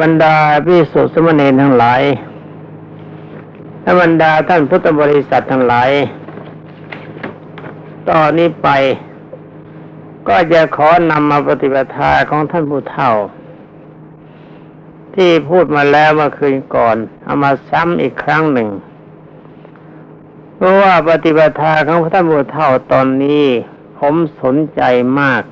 บรรดาพิสุทธิสมณีทั้งหลายและบรรดาท่านพุทธบริษัททั้งหลาย ตอนนี้ไป ก็จะขอนำมาปฏิบัติาของท่านผู้เฒ่า ที่พูดมาแล้วเมื่อคืนก่อน เอามาซ้ำอีกครั้งหนึ่ง เพราะว่าปฏิบัติาของท่านผู้เฒ่าตอนนี้ ผมสนใจมาก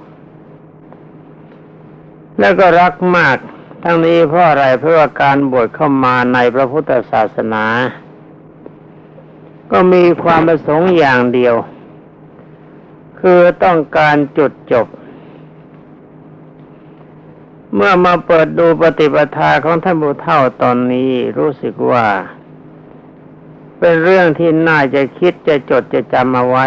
แล้วก็รักมาก ทั้งนี้เพราะอะไรเพราะว่าการบวชเข้ามาในพระพุทธศาสนา ก็มีความประสงค์อย่างเดียว คือต้องการจุดจบ เมื่อมาเปิดดูปฏิปทาของท่านบุเท่าตอนนี้รู้สึกว่า เป็นเรื่องที่น่าจะคิดจะจดจะจำเอาไว้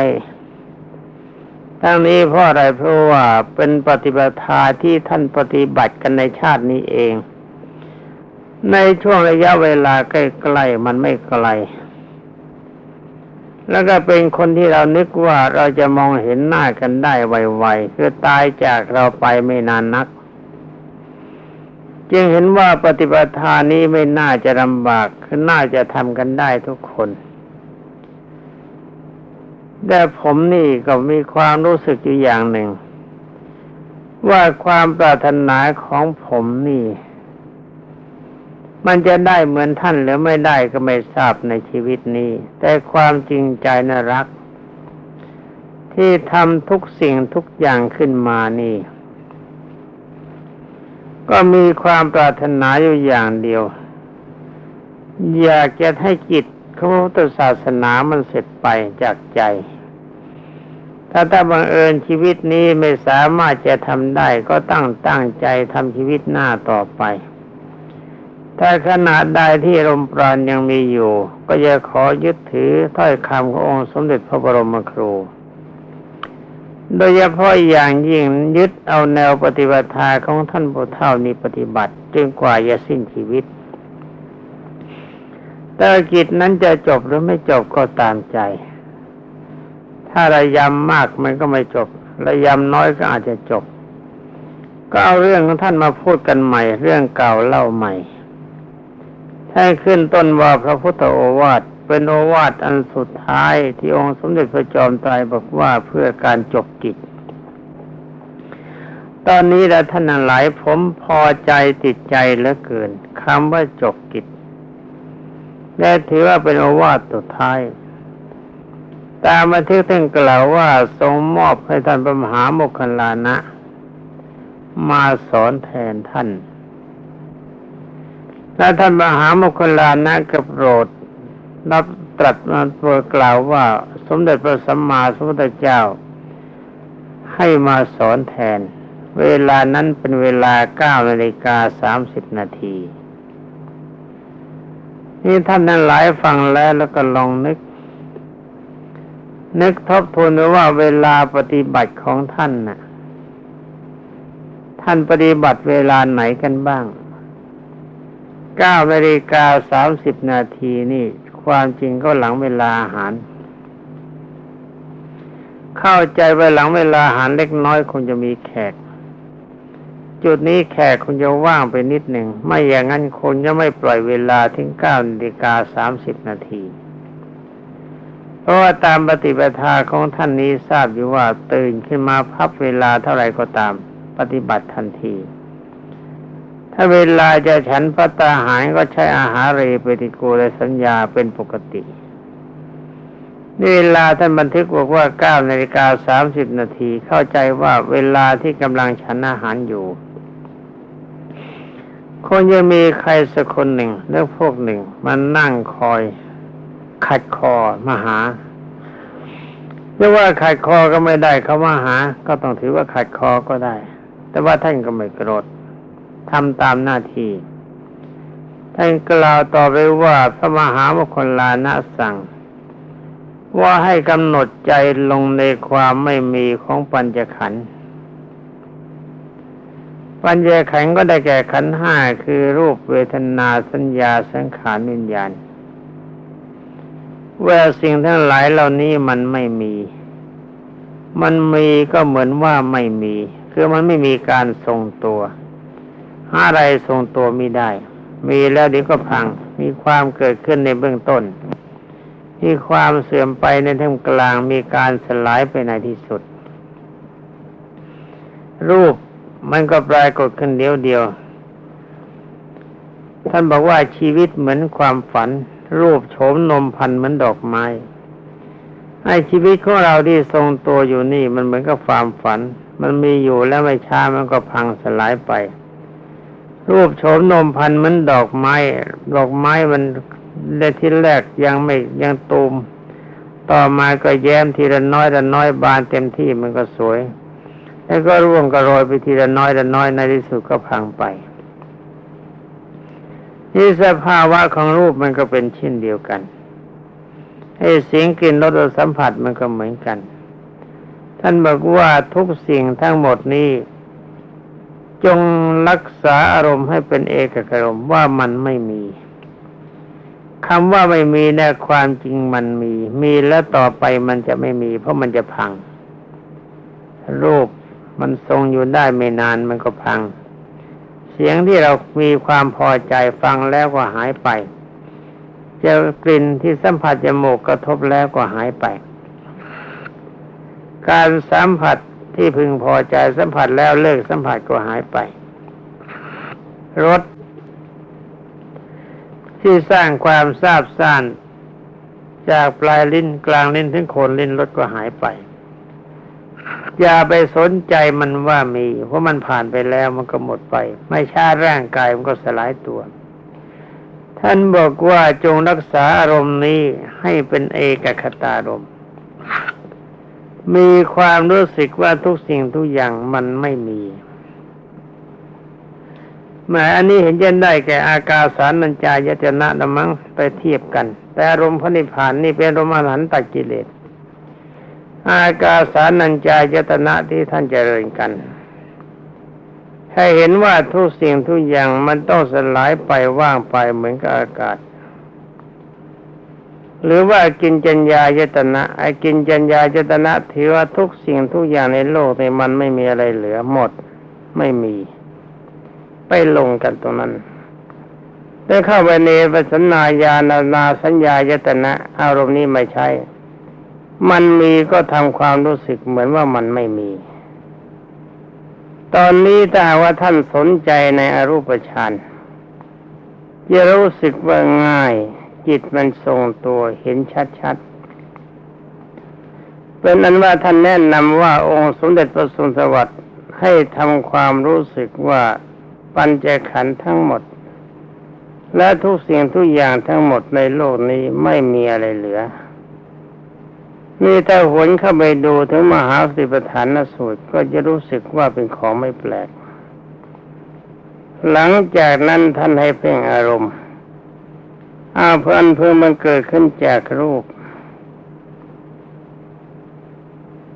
ทั้งนี้เพราะอะไรเพราะว่าเป็นปฏิปทาที่ท่านปฏิบัติกันในชาตินี้เอง ในช่วงระยะเวลาใกล้ๆมันไม่ไกล แล้วก็เป็นคนที่เรานึกว่าเราจะมองเห็นหน้ากันได้ไวๆคือตายจากเราไปไม่นานนัก จึงเห็นว่าปฏิปทานี้ไม่น่าจะลำบากคือน่าจะทำกันได้ทุกคน แต่ผมนี่ก็มีความรู้สึกอยู่อย่างหนึ่ง ว่าความปรารถนาของผมนี่ มันจะได้เหมือนท่านหรือไม่ได้ก็ไม่ทราบในชีวิตนี้ แต่ความจริงใจน่ารัก ที่ทำทุกสิ่งทุกอย่างขึ้นมานี่ ก็มีความปรารถนาอยู่อย่างเดียว อยากจะให้จิต ของพุทธศาสนามันเสร็จไปจากใจ ถ้าถ้าบังเอิญชีวิตนี้ไม่สามารถจะทำได้ก็ตั้งตั้งใจทำชีวิตหน้าต่อไป ถ้าขนาดใดที่ลมปราณยังมีอยู่ ก็จะขอยึดถือถ้อยคำขององค์สมเด็จพระบรมครูโดยเฉพาะอย่างยิ่งยึดเอาแนวปฏิบัติทาของท่านผู้เฒ่านี้ปฏิบัติจนกว่าจะสิ้นชีวิต แต่กิจนั้นจะจบหรือไม่จบก็ตามใจ ถ้าระยำมากมันก็ไม่จบ ระยำน้อยก็อาจจะจบ ก็เอาเรื่องของท่านมาพูดกันใหม่ เรื่องเก่าเล่าใหม่ให้ขึ้นต้นว่าพระพุทธโอวาทเป็นโอวาทอันสุดท้ายที่องค์สมเด็จพระจอมไตรบอกว่าเพื่อการจบกิจ ตอนนี้แล้วท่านทั้งหลายผมพอใจติดใจเหลือเกินคำว่าจบกิจ และถือว่าเป็นโอวาทสุดท้าย ตามบันทึกท่านกล่าวว่าทรงมอบให้ท่านพระมหาโมคคัลลานะ มาสอนแทนท่าน และท่านมหาโมคคัลลานะกับโปรดรับตรัสมาโปรดกล่าวว่า สมเด็จพระสัมมาสัมพุทธเจ้า ให้มาสอนแทน เวลานั้นเป็นเวลาเก้านาฬิกาสามสิบนาที นี่ท่านนั้นหลายฟังแล้วแล้วก็ลองนึก นึกทบทวนดูว่าเวลาปฏิบัติของท่านน่ะ ท่านปฏิบัติเวลาไหนกันบ้างเก้านาฬิกาสามสิบนาทีนี่ ความจริงก็หลังเวลาอาหาร เข้าใจว่าหลังเวลาอาหารเล็กน้อยคงจะมีแขก จุดนี้แขกคงจะว่างไปนิดหนึ่ง ไม่อย่างนั้นคนจะไม่ปล่อยเวลาถึงเก้านาฬิกาสามสิบนาที เพราะว่าตามปฏิปทาของท่านนี้ทราบอยู่ว่าตื่นขึ้นมาพับเวลาเท่าไหร่ก็ตาม ปฏิบัติทันที ถ้าเวลาจะฉันพระตาหารก็ใช้อาหารเรปฏิกูลสัญญาเป็นปกตินี่เวลาท่านบันทึกบอกว่าเก้านาฬิกาสามสิบนาทีเข้าใจว่าเวลาที่กำลังฉันอาหารอยู่ คงจะมีใครสักคนหนึ่งหรือพวกหนึ่ง มันนั่งคอย ขัดคอมาหาเรียกว่าขัดคอก็ไม่ได้เขามาหา ก็ต้องถือว่าขัดคอก็ได้ แต่ว่าท่านก็ไม่โกรธทำตามหน้าที่ท่านกล่าวต่อไปว่าพระมหามคคลานะสั่ง ว่าให้กำหนดใจลงในความไม่มีของปัญจขันธ์ ปัญญาขันก็ได้แก่ขันห้าคือรูปเวทนาสัญญาสังขารวิญญาณว่าสิ่งทั้งหลายเหล่านี้มันไม่มี มันมีก็เหมือนว่าไม่มี คือมันไม่มีการทรงตัวหาอะไรทรงตัวไม่ได้ มีแล้วเดี๋ยวก็พัง มีความเกิดขึ้นในเบื้องต้น มีความเสื่อมไปในท่ามกลาง มีการสลายไปในที่สุด รูป มันก็ปรากฏขึ้นเดียวเดียว ท่านบอกว่าชีวิตเหมือนความฝัน รูปโฉมนมพันเหมือนดอกไม้ไอ้ชีวิตของเราที่ทรงตัวอยู่นี่ มันเหมือนกับความฝัน มันมีอยู่แล้วไม่ช้ามันก็พังสลายไป รูปโฉมนมพันเหมือนดอกไม้ ดอกไม้มันในที่แรกยังไม่ยังตูม ต่อมาก็แย้มทีละน้อยละน้อยบานเต็มที่มันก็สวย แล้วก็ร่วงก็โรยไปทีละน้อยละน้อยในที่สุดก็พังไป นี่สภาวะของรูปมันก็เป็นเช่นเดียวกันไอ้เสียงกลิ่นรสสัมผัสมันก็เหมือนกัน ท่านบอกว่าทุกสิ่งทั้งหมดนี้ จงรักษาอารมณ์ให้เป็นเอกกรมว่ามันไม่มีคำว่าไม่มีเนี่ยความจริงมันมี มีแล้วต่อไปมันจะไม่มี เพราะมันจะพังรูป มันทรงอยู่ได้ไม่นานมันก็พัง เสียงที่เรามีความพอใจฟังแล้วก็หายไปเจอกลิ่นที่สัมผัสจมูกกระทบแล้วก็หายไป การสัมผัสที่พึงพอใจสัมผัสแล้วเลิกสัมผัสก็หายไป รสที่สร้างความทราบซ่านจากปลายลิ้นกลางลิ้นถึงโคนลิ้นรสก็หายไป อย่าไปสนใจมันว่ามี เพราะมันผ่านไปแล้วมันก็หมดไป ไม่ช้าร่างกายมันก็สลายตัว ท่านบอกว่าจงรักษาอารมณ์นี้ให้เป็นเอกคตารมณ์มีความรู้สึกว่าทุกสิ่งทุกอย่างมันไม่มีแม้อันนี้เห็นยันได้แก่อากาสารนัญจายตนะละมั้งไปเทียบกัน แต่อารมณ์พระนิพพานนี่เป็นอารมณ์อรหันตกิเลส อากาสานัญจายตนะที่ท่านเจริญกันให้เห็นว่าทุกสิ่งทุกอย่างมันต้องสลายไปว่างไปเหมือนกับอากาศ หรือว่ากินจัญญายตนะไอ้กินจัญญายตนะถือว่าทุกสิ่งทุกอย่างในโลกในมันไม่มีอะไรเหลือหมดไม่มี ไปลงกันตรงนั้น ได้เข้าไปในปัสนาญาณนาสัญญายตนะ อารมณ์นี้ไม่ใช่ มันมีก็ทำความรู้สึกเหมือนว่ามันไม่มี ตอนนี้ถ้าว่าท่านสนใจในอรูปฌานจะรู้สึกว่าง่าย จิตมันทรงตัวเห็นชัดๆเป็นนั้นว่าท่านแนะนำว่าองค์สมเด็จพระสุนทรวัตรให้ทำความรู้สึกว่าปัญจขันธ์ทั้งหมด และทุกสิ่งทุกอย่างทั้งหมดในโลกนี้ไม่มีอะไรเหลือ นี่ถ้าหวนเข้าไปดูถึงมหาสติปัฏฐานสูตรก็จะรู้สึกว่าเป็นของไม่แปลก หลังจากนั้นท่านให้เพ่งอารมณ์อาเพื่อนเพื่อมันเกิดขึ้นจากรูป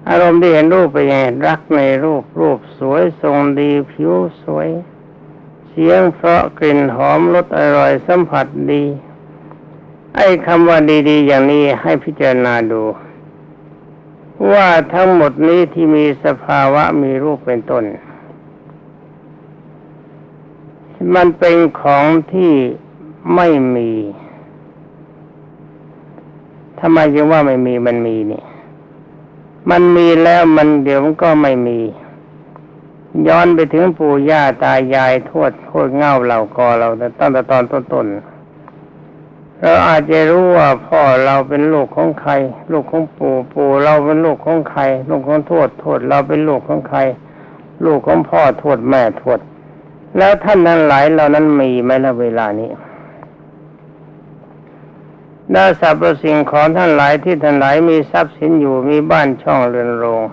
อารมณ์ที่เห็นรูปไปไงรักในรูปรูปสวยทรงดีผิวสวย เสียงเพราะกลิ่นหอมรสอร่อยสัมผัสดี ไอ้คำว่าดี ๆ อย่างนี้ให้พิจารณาดู ว่าทั้งหมดนี้ที่มีสภาวะมีรูปเป็นต้น มันเป็นของที่ไม่มีทำไมจึงว่าไม่มีมันมีนี่ มันมีแล้วมันเดี๋ยวมันก็ไม่มี ย้อนไปถึงปู่ย่าตายายทวดโคตรเง่าเหล่ากอเราตั้งแต่ตอนต้นๆ เราอาจจะรู้ว่าพ่อเราเป็นลูกของใคร ลูกของปู่ปู่เราเป็นลูกของใคร ลูกของทวดทวดเราเป็นลูกของใคร ลูกของพ่อทวดแม่ทวด แล้วท่านนั้นหลายเหล่านั้นมีไหมละเวลานี้ดาสรรพสิ่งของท่านหลายที่ท่านหลายมีทรัพย์สินอยู่มีบ้านช่องเรือนโรง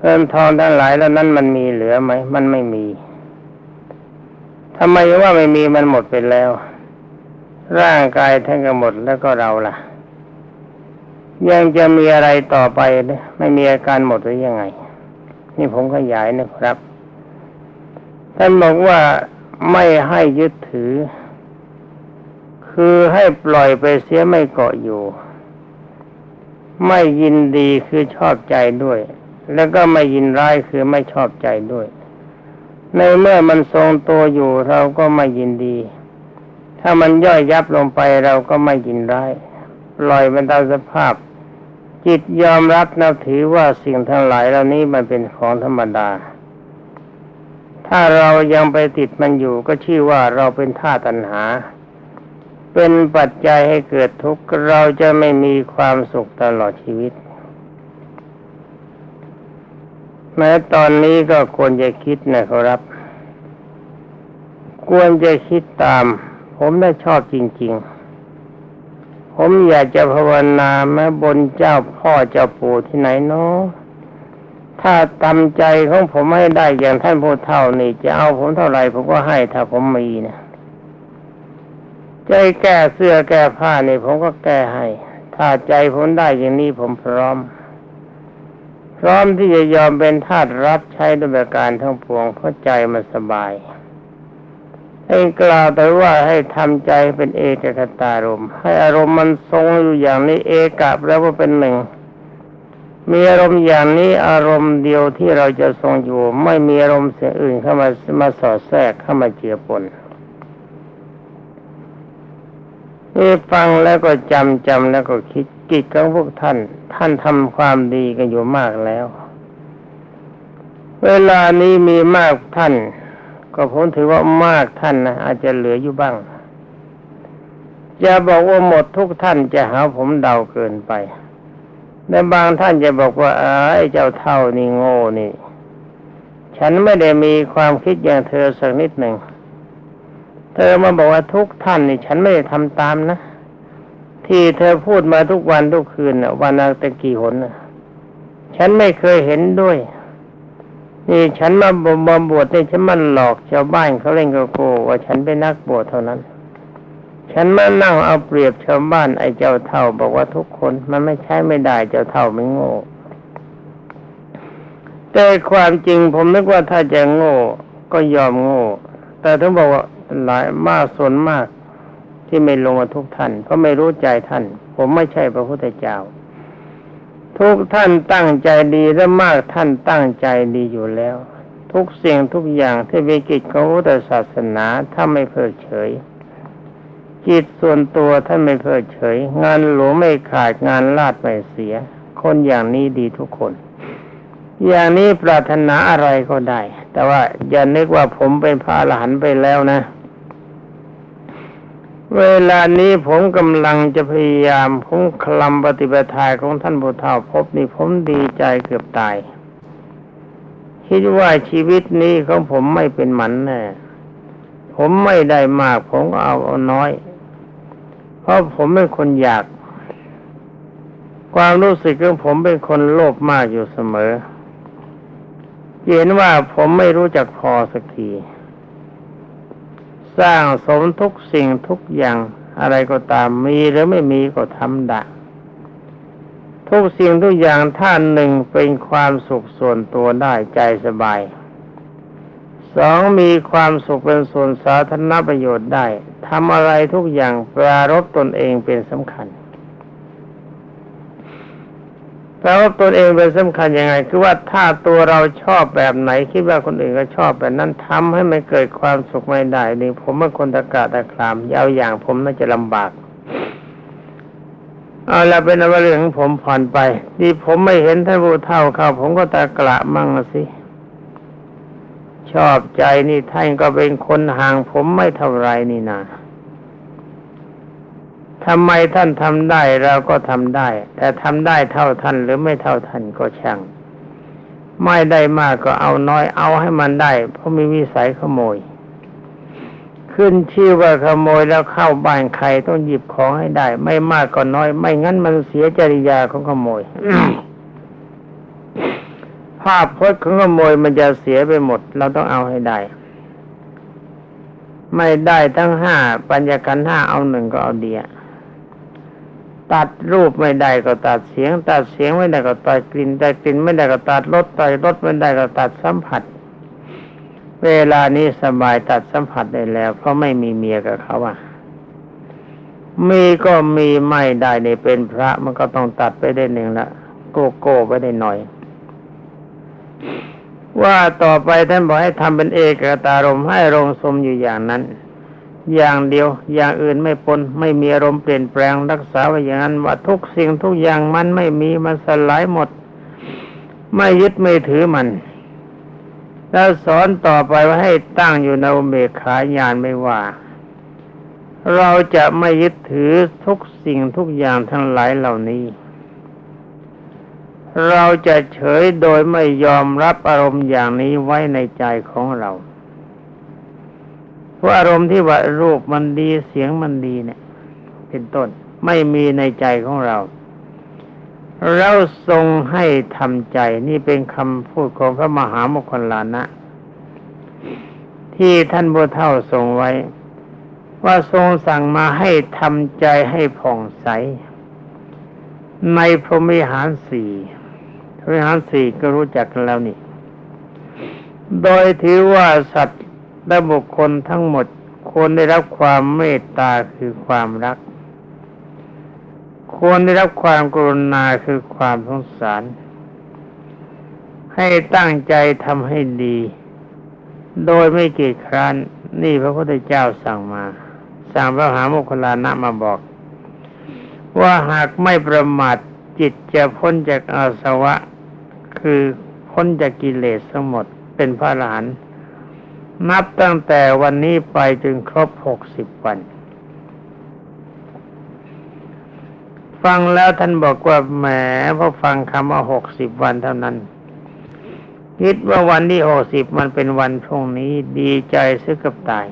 เงินทองท่านหลายแล้วนั้นมันมีเหลือไหมมันไม่มีทำไมว่าไม่มีมันหมดไปแล้ว ร่างกายท่านก็หมดแล้วก็เราล่ะ ยังจะมีอะไรต่อไปไม่มีอาการหมดหรือยังไง นี่ผมขยายนะครับท่านบอกว่าไม่ให้ยึดถือ คือให้ปล่อยไปเสียไม่เกาะอยู่ ไม่ยินดีคือชอบใจด้วย แล้วก็ไม่ยินร้ายคือไม่ชอบใจด้วย ในเมื่อมันทรงตัวอยู่เราก็ไม่ยินดี ถ้ามันย่อยยับลงไปเราก็ไม่ยินร้ายปล่อยมันตามสภาพ จิตยอมรับนับถือว่าสิ่งทั้งหลายเหล่านี้มันเป็นของธรรมดา ถ้าเรายังไปติดมันอยู่ก็ชื่อว่าเราเป็นท่าตัณหา เป็นปัจจัยให้เกิดทุกข์เราจะไม่มีความสุขตลอดชีวิตแม้ตอนนี้ก็ควรจะคิดนะครับ ควรจะคิดตาม ผมได้ชอบจริง ๆ ผมอยากจะภาวนาแม้บนเจ้าพ่อเจ้าปู่ที่ไหนเนาะถ้าตามใจของผมให้ได้อย่างท่านพูดเท่านี่จะเอาผมเท่าไหร่ผมก็ให้ถ้าผมมีนะใจแก้เสื้อแก้ผ้านี่ผมก็แก้ให้ ถ้าใจผมได้อย่างนี้ผมพร้อม พร้อมที่จะยอมเป็นทาสรับใช้ด้วยการทั้งปวงเพราะใจมันสบาย ให้กล่าวแต่ว่าให้ทำใจเป็นเอกคตารมณ์ให้อารมณ์มันทรงอยู่อย่างนี้เอกะแล้วว่าเป็นหนึ่ง มีอารมณ์อย่างนี้อารมณ์เดียวที่เราจะทรงอยู่ ไม่มีอารมณ์เสียอื่นเข้ามามาสอดแทรกเข้ามาเจือปนนี่ฟังแล้วก็จำจำแล้วก็คิดกิจของพวกท่าน ท่านทำความดีกันอยู่มากแล้ว เวลานี้มีมากท่าน ก็ผมถือว่ามากท่านนะอาจจะเหลืออยู่บ้าง จะบอกว่าหมดทุกท่านจะหาผมเดาเกินไปแต่บางท่านจะบอกว่าไอ้เจ้าเท่านี่โง่นี่ ฉันไม่ได้มีความคิดอย่างเธอสักนิดหนึ่ง เธอมาบอกว่าทุกท่านนี่ ฉันไม่ได้ทำตามนะ ที่เธอพูดมาทุกวันทุกคืนวันละตะกี่หนฉันไม่เคยเห็นด้วย นี่ฉันมาบมบวชนี่ฉันมันหลอกชาวบ้านเขาเล่นโกโกว่าฉันเป็นนักบวชเท่านั้น ฉันมานั่งเอาเปรียบชาวบ้านไอ้เจ้าเท่า บอกว่าทุกคนมันไม่ใช่ไม่ได้เจ้าเท่าไม่โง่แต่ความจริงผมนึกว่าถ้าจะโง่ก็ยอมโง่ แต่ถ้าบอกว่าหลายมากส่วนมากที่ไม่ลงมาทุกท่านเพราไม่รู้ใจท่าน ผมไม่ใช่พระพุทธเจ้า ทุกท่านตั้งใจดีและมากท่านตั้งใจดีอยู่แล้ว ทุกสิ่งทุกอย่างที่เป็นกิจของพุทธศาสนาถ้าไม่เพิกเฉย จิตส่วนตัวท่านไม่เพิกเฉย งานหลวงไม่ขาดงานลาดไม่เสีย คนอย่างนี้ดีทุกคน อย่างนี้ปรารถนาอะไรก็ได้ แต่ว่าอย่านึกว่าผมเป็นพระอรหันต์ไปแล้วนะ เวลานี้ผมกำลังจะพยายามผมคลำปฏิบัติทายของท่านพุทธาพบนี่ผมดีใจเกือบตาย คิดว่าชีวิตนี้ของผมไม่เป็นหมันแน่ผมไม่ได้มาก ผมก็เอาเอาน้อย เพราะผมเป็นคนอยาก ความรู้สึกของผมเป็นคนโลภมากอยู่เสมอเห็นว่าผมไม่รู้จักพอสักที สร้างสมทุกสิ่งทุกอย่างอะไรก็ตามมีหรือไม่มีก็ทำได้ทุกสิ่งทุกอย่างท่านหนึ่งเป็นความสุขส่วนตัวได้ใจสบายสองมีความสุขเป็นส่วนสาธารณประโยชน์ได้ทำอะไรทุกอย่างปรารบตนเองเป็นสำคัญ แปลว่าตนเองเป็นสำคัญยังไง คือว่าถ้าตัวเราชอบแบบไหน คิดว่าคนอื่นก็ชอบแบบนั้นทำให้มันเกิดความสุขไม่ได้นี่ผมเป็นคนตะกะตะครามยาวอย่างผมน่าจะลำบากเอาละเป็นว่าเรื่องของผมผ่อนไปที่ผมไม่เห็นท่านผู้เท่าเขาผมก็ตะกระมั่งสิชอบใจนี่ท่านก็เป็นคนห่างผมไม่เท่าไรนี่นา ทำไมท่านทำได้เราก็ทำได้ แต่ทำได้เท่าท่านหรือไม่เท่าท่านก็ช่าง ไม่ได้มากก็เอาน้อยเอาให้มันได้ เพราะมีวิสัยขโมย ขึ้นชื่อว่าขโมยแล้วเข้าบ้านใครต้องหยิบของให้ได้ ไม่มากก็น้อย ไม่งั้นมันเสียจริยาของขโมยภาพพจน์ของขโมยมันจะเสียไปหมด เราต้องเอาให้ได้ ไม่ได้ทั้งห้าปัญญากันห้าเอาหนึ่งก็เอาเดีย ตัดรูปไม่ได้ก็ตัดเสียง ตัดเสียงไม่ได้ก็ตัดกลิ่นตัดกลิ่นไม่ได้ก็ตัดรสตัดรสไม่ได้ก็ตัดสัมผัส เวลานี้สบายตัดสัมผัสได้แล้วเพราะไม่มีเมียกับเขาอะมีก็มีไม่ได้ในเป็นพระมันก็ต้องตัดไปได้หนึ่งละโกโก้ไปได้หน่อย ว่าต่อไปท่านบอกให้ทำเป็นเอกตารมให้ลงสมอยู่อย่างนั้น อย่างเดียว อย่างอื่นไม่ปน ไม่มีอารมณ์เปลี่ยนแปลงรักษาไว้อย่างนั้นว่าทุกสิ่งทุกอย่างมันไม่มีมันสลายหมด ไม่ยึดไม่ถือมัน แล้วสอนต่อไปว่าให้ตั้งอยู่ในเบกขาญาณไม่ว่า เราจะไม่ยึดถือทุกสิ่งทุกอย่างทั้งหลายเหล่านี้ เราจะเฉยโดยไม่ยอมรับอารมณ์อย่างนี้ไว้ในใจของเรา เพราะอารมณ์ที่ว่ารูปมันดีเสียงมันดีเนี่ย เป็นต้นไม่มีในใจของเรา เราทรงให้ทำใจนี่เป็นคำพูดของพระมหาโมคคลลานะ ที่ท่านบุเท่าทรงไว้ ว่าทรงสั่งมาให้ทำใจให้ผ่องใส ในพรหมิหารสี่พรหมิหารสี่ก็รู้จักกันแล้วนี่ โดยถือว่าสัตว์ และบุคคลทั้งหมดควรได้รับความเมตตาคือความรัก ควรได้รับความกรุณาคือความสงสาร ให้ตั้งใจทำให้ดี โดยไม่เกียจคร้านนี่พระพุทธเจ้าสั่งมา สั่งพระมหาโมคคลลานะมาบอก ว่าหากไม่ประมาทจิตจะพ้นจากอาสวะ คือพ้นจากกิเลสทั้งหมดเป็นพระอรหันต์ นับตั้งแต่วันนี้ไปจนครบหกสิบวัน ฟังแล้วท่านบอกว่าแหมพอฟังคำว่าหกสิบวันเท่านั้น คิดว่าวันที่หกสิบมันเป็นวันพรุ่งนี้ดีใจซึกกับตาย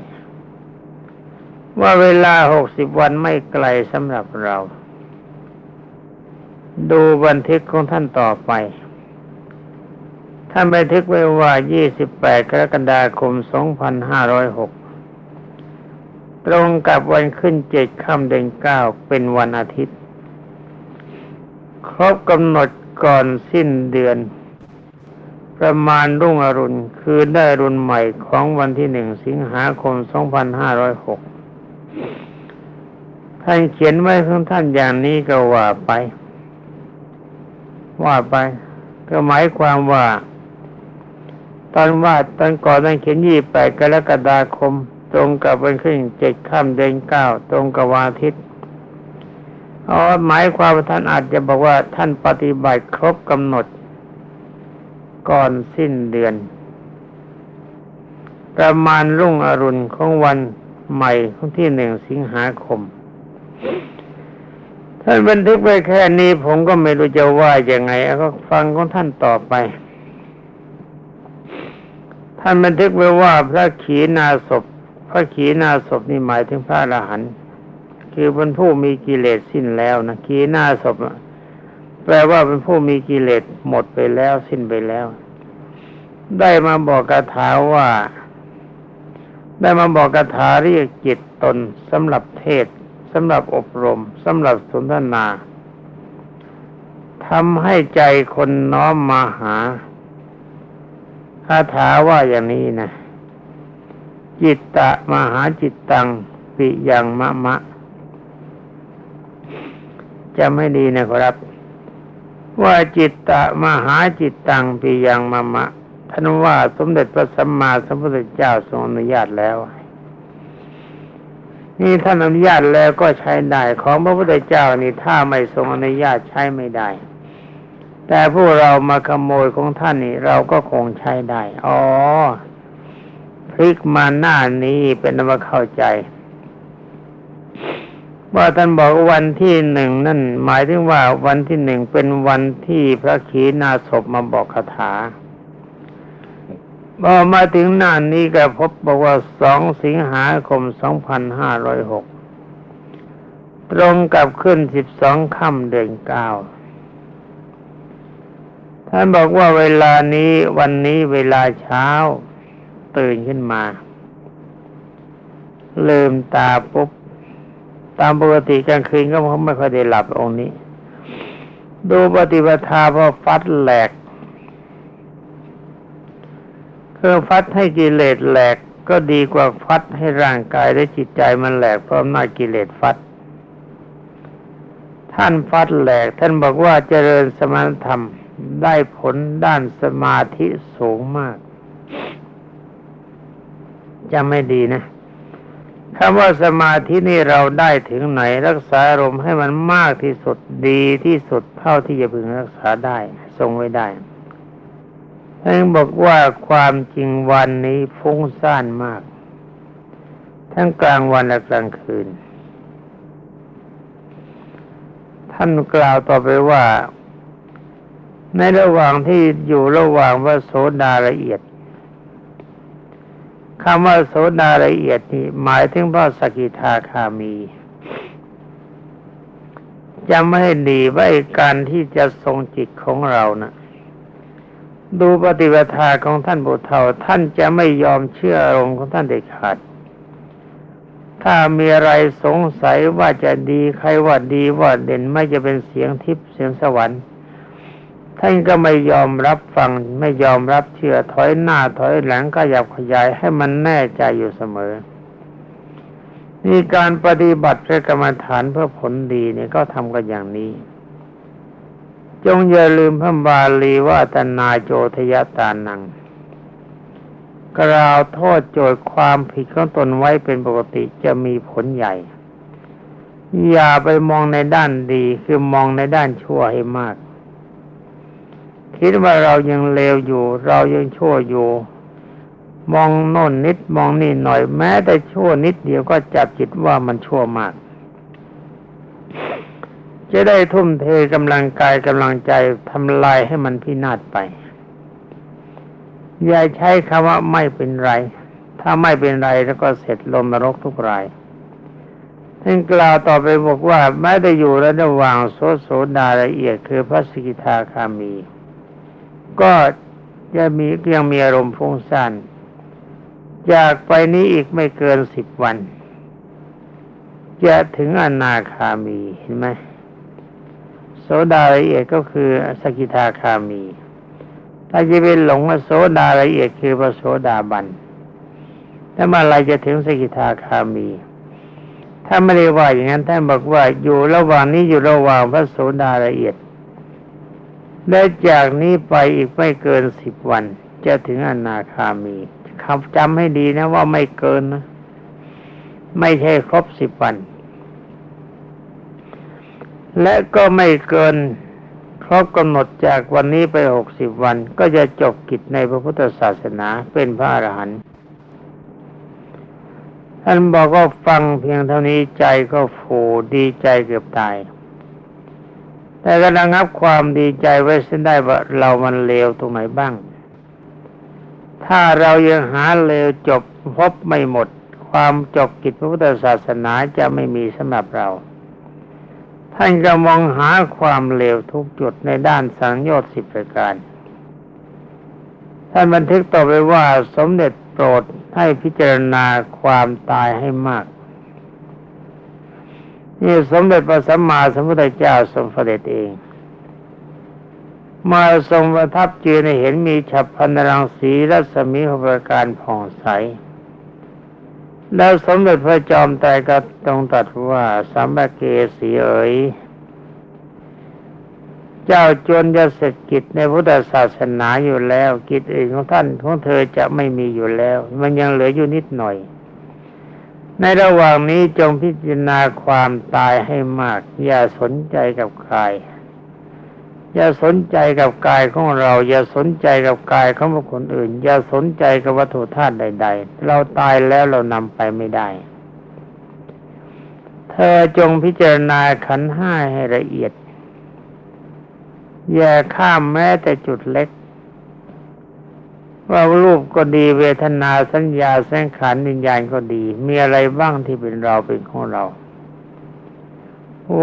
ว่าเวลาหกสิบวันไม่ไกลสำหรับเรา ดูบันทึกของท่านต่อไป ท่านบันทึกไว้ว่า 28 กรกฎาคม 2506 ตรงกับวันขึ้นเจ็ดค่ำเดือนเก้าเป็นวันอาทิตย์ ครบกำหนดก่อนสิ้นเดือน ประมาณรุ่งอรุณคือได้รุนใหม่ของวันที่หนึ่งสิงหาคม 2506 ท่านเขียนไว้ของท่านอย่างนี้ก็ว่าไป ว่าไปก็หมายความว่า อนว่าตอนก่อนท่านเขียนยี่แปดกรกฎาคม ตรงกับวันขึ้นเจ็ดค่ำเดือนเก้าตรงกับวันอาทิตย์เอาหมายความว่าท่านอาจจะบอกว่าท่านปฏิบัติครบกำหนด ก่อนสิ้นเดือน ประมาณรุ่งอรุณของวันใหม่ของที่หนึ่งสิงหาคม ท่านบันทึกไว้แค่นี้ผมก็ไม่รู้จะว่ายังไงก็ฟังของท่านต่อไป ท่านบันทึกไว้ว่าพระขีณาสพพระขีณาสพนี่หมายถึงพระอรหันต์คือเป็นผู้มีกิเลสสิ้นแล้วนะขีณาสพแปลว่าเป็นผู้มีกิเลสหมดไปแล้วสิ้นไปแล้ว ได้มาบอกคาถาว่า ได้มาบอกคาถาเรียกจิตตนสำหรับเทศสำหรับอบรมสำหรับสนทนาทำให้ใจคนน้อมมาหา คาถาว่าอย่างนี้นะ จิตตะมหาจิตตัง ปิยังมะมะจะไม่ดีนะครับ ว่าจิตตะมหาจิตตัง ปิยังมะมะท่านว่าสมเด็จพระสัมมาสัมพุทธเจ้าทรงอนุญาตแล้ว นี่ท่านอนุญาตแล้วก็ใช้ได้ ของพระพุทธเจ้านี่ถ้าไม่ทรงอนุญาตใช้ไม่ได้ แต่พวกเรามาขโมยของท่านนี่เราก็คงใช้ได้ อ๋อ พลิกมาหน้านี้เป็นนมาเข้าใจ ว่าท่านบอกวันที่หนึ่งนั่น หมายถึงว่าวันที่หนึ่งเป็นวันที่พระขีณาสพมาบอกคาถาพอมาถึงหน้านี้ก็พบบอกว่าสองสิงหาคมสองพันห้าร้อยหกตรงกับขึ้นสิบสองค่ำเดือนเก้า ท่านบอกว่าเวลานี้วันนี้เวลาเช้า ตื่นขึ้นมา ลืมตาปุ๊บ ตามปกติกลางคืนก็ไม่ค่อยได้หลับองค์นี้ ดูปฏิปทาพอฟัดแหลกคือฟัดให้กิเลสแหลกก็ดีกว่าฟัดให้ร่างกายและจิตใจมันแหลกเพราะอำนาจกิเลสฟัด ท่านฟัดแหลก ท่านบอกว่าเจริญสมณธรรม ได้ผลด้านสมาธิสูงมากจะไม่ดีนะคำว่าสมาธินี่เราได้ถึงไหนรักษาอารมณ์ให้มันมากที่สุดดีที่สุดเท่าที่จะพึงรักษาได้ทรงไว้ได้ท่านบอกว่าความจริงวันนี้ฟุ้งซ่านมาก ทั้งกลางวันและกลางคืน ท่านกล่าวต่อไปว่า ในระหว่างที่อยู่ระหว่างว่าโสดาละเอียดคำว่าโสดาละเอียดนี่หมายถึงพระสกิทาคามีจำไม่ให้ดีว่าการที่จะทรงจิตของเรานะดูปฏิปทาของท่านบุตรเฒ่าท่านจะไม่ยอมเชื่ออารมณ์ของท่านเด็ดขาด ถ้ามีอะไรสงสัยว่าจะดีใครว่าดีว่าเด่นไม่จะเป็นเสียงทิพย์เสียงสวรรค์ ท่านก็ไม่ยอมรับฟังไม่ยอมรับเชื่อถอยหน้าถอยหลังก็ยับขยายให้มันแน่ใจอยู่เสมอ นี่การปฏิบัติพระกรรมฐานเพื่อผลดีเนี่ยก็ทำกันอย่างนี้ จงอย่าลืมพระบาลีว่าตนาโจทยตานังกล่าวโทษโจทย์ความผิดของตนไว้เป็นปกติจะมีผลใหญ่ อย่าไปมองในด้านดีคือมองในด้านชั่วให้มาก คิดว่าเรายังเลวอยู่ เรายังชั่วอยู่ มองโน่นนิดมองนี่หน่อยแม้แต่ชั่วนิดเดียวก็จับจิตว่ามันชั่วมาก จะได้ทุ่มเทกำลังกายกำลังใจทำลายให้มันพินาศไป อย่าใช้คำว่าไม่เป็นไร ถ้าไม่เป็นไรแล้วก็เสร็จลมนรกทุกรายท่านกล่าวต่อไปบอกว่าแม้ได้อยู่ระหว่างโสโสดาละเอียดคือพระสกิทาคามี ก็จะมียังมีอารมณ์ฟุ้งซ่านจากไปนี้อีกไม่เกินสิบวัน จะถึงอนาคามีเห็นไหมโสดาละเอียดก็คือสกิทาคามี ถ้าจะเป็นหลงว่าโสดาละเอียดคือพระโสดาบันถ้ามื่อไรจะถึงสกิทาคามี ถ้าไม่ได้ว่าอย่างนั้นท่านบอกว่าอยู่ระหว่างนี้อยู่ระหว่างพระโสดาละเอียด และจากนี้ไปอีกไม่เกินสิบวัน จะถึงอนาคามีคำจำให้ดีนะว่าไม่เกินนะไม่ใช่ครบสิบวัน และก็ไม่เกินครบกำหนดจากวันนี้ไปหกสิบวัน ก็จะจบกิจในพระพุทธศาสนาเป็นพระอรหันต์ท่านบอกก็ฟังเพียงเท่านี้ใจก็ฟูดีใจเกือบตาย แต่ก็ระงับความดีใจไว้เส้นได้ว่าเรามันเลวตรงไหนบ้าง ถ้าเรายังหาเลวจบพบไม่หมด ความจบกิจพระพุทธศาสนาจะไม่มีสำหรับเราท่านก็มองหาความเลวทุกจุดในด้านสังโยชน์สิบประการ ท่านบันทึกต่อไปว่าสมเด็จโปรดให้พิจารณาความตายให้มาก นี่สมเด็จพระสัมมาสัมพุทธเจ้าทรงเสด็จเอง มาทรงประทับจืนเห็นมีฉับพันรังสีรัศมีหประการผ่องใส แล้วสมเด็จพระจอมไตรก็ตรงตัดว่าสัมภเกสีเอ๋ยเจ้าจนจะเสร็จกิจในพุทธศาสนาอยู่แล้ว กิจอื่นของท่านของเธอจะไม่มีอยู่แล้ว มันยังเหลืออยู่นิดหน่อย ในระหว่างนี้จงพิจารณาความตายให้มาก อย่าสนใจกับกาย อย่าสนใจกับกายของเรา อย่าสนใจกับกายของบุคคลอื่น อย่าสนใจกับวัตถุธาตุใด ๆ เราตายแล้วเรานำไปไม่ได้ เธอจงพิจารณาขันห้าให้ละเอียด อย่าข้ามแม้แต่จุดเล็ก ว่ารูปก็ดีเวทนาสัญญาสังขารวิญญาณก็ดี มีอะไรบ้างที่เป็นเราเป็นของเรา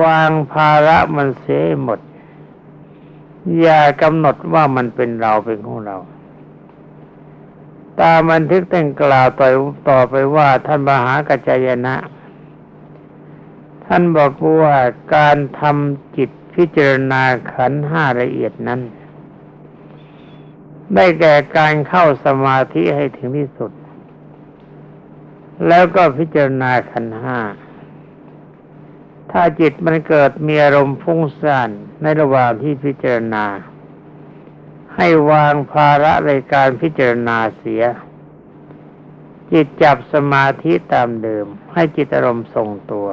วางภาระมันเสียหมด อย่ากำหนดว่ามันเป็นเราเป็นของเรา ตามบันทึกแต่งกล่าวต่อต่อไปว่าท่านมหากัจจายนะ ท่านบอกว่าการทำจิตพิจารณาขันห้าละเอียดนั้น ได้แก่การเข้าสมาธิให้ถึงที่สุด แล้วก็พิจารณาขันห้า ถ้าจิตมันเกิดมีอารมณ์ฟุ้งซ่านในระหว่างที่พิจารณา ให้วางภาระในการพิจารณาเสีย จิตจับสมาธิตามเดิม ให้จิตอารมณ์ทรงตัว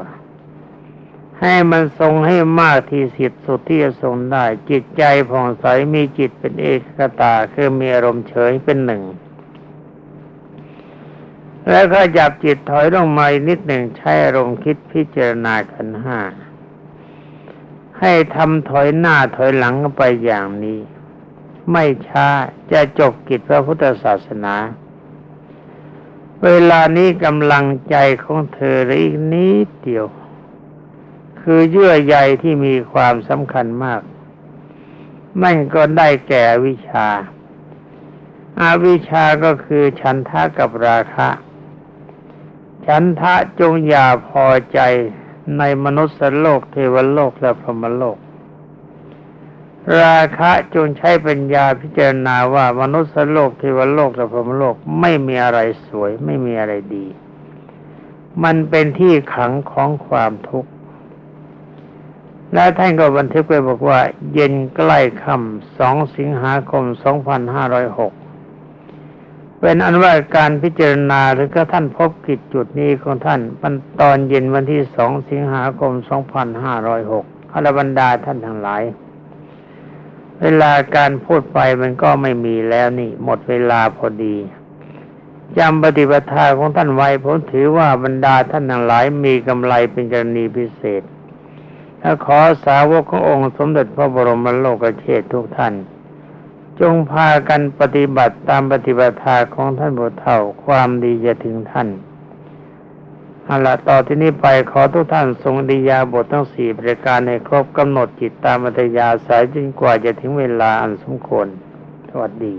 ให้มันทรงให้มากที่สิทสุดที่จะทรงได้ จิตใจผ่องใสมีจิตเป็นเอกตาคือมีอารมณ์เฉยเป็นหนึ่ง แล้วก็จับจิตถอยลงมานิดหนึ่งใช้อารมณ์คิดพิจารณาขันห้าให้ทำถอยหน้าถอยหลังไปอย่างนี้ ไม่ช้าจะจบกิจพระพุทธศาสนา เวลานี้กำลังใจของเธอหลืออีกนิดเดียว คือเยื่อใยที่มีความสำคัญมากมันก็ได้แก่วิชาอาวิชาก็คือฉันทะกับราคะ ฉันทะจงอย่าพอใจในมนุษย์โลกเทวโลกและพรหมโลก ราคะจงใช้ปัญญาพิจารณาว่ามนุษย์โลกเทวโลกและพรหมโลกไม่มีอะไรสวย ไม่มีอะไรดี มันเป็นที่ขังของความทุกข์ และท่านก็บันทึกไว้บอกว่า เย็นใกล้ค่ำสองสิงหาคมสองพันห้าร้อยหกเป็นอันว่าการพิจารณาหรือก็ท่านพบกิจจุดนี้ของท่านมันตอนเย็นวันที่สองสิงหาคมสองพันห้าร้อยหกอรบรรดาท่านทั้งหลาย เวลาการพูดไปมันก็ไม่มีแล้วนี่ หมดเวลาพอดีจำปฏิปทาของท่านไว้ผมถือว่าบรรดาท่านทั้งหลายมีกำไรเป็นกรณีพิเศษ และขอสาวกขององค์สมเด็จพระบรมโลกเชษทุกท่าน จงพากันปฏิบัติตามปฏิบัติทาของท่านบุตรเท่าความดีจะถึงท่านเอาละต่อที่นี้ไปขอทุกท่านทรงดียาบททั้งสี่ประการให้ครบกำหนดจิตตามอัธยาสายจนกว่าจะถึงเวลาอันสมควร สวัสดี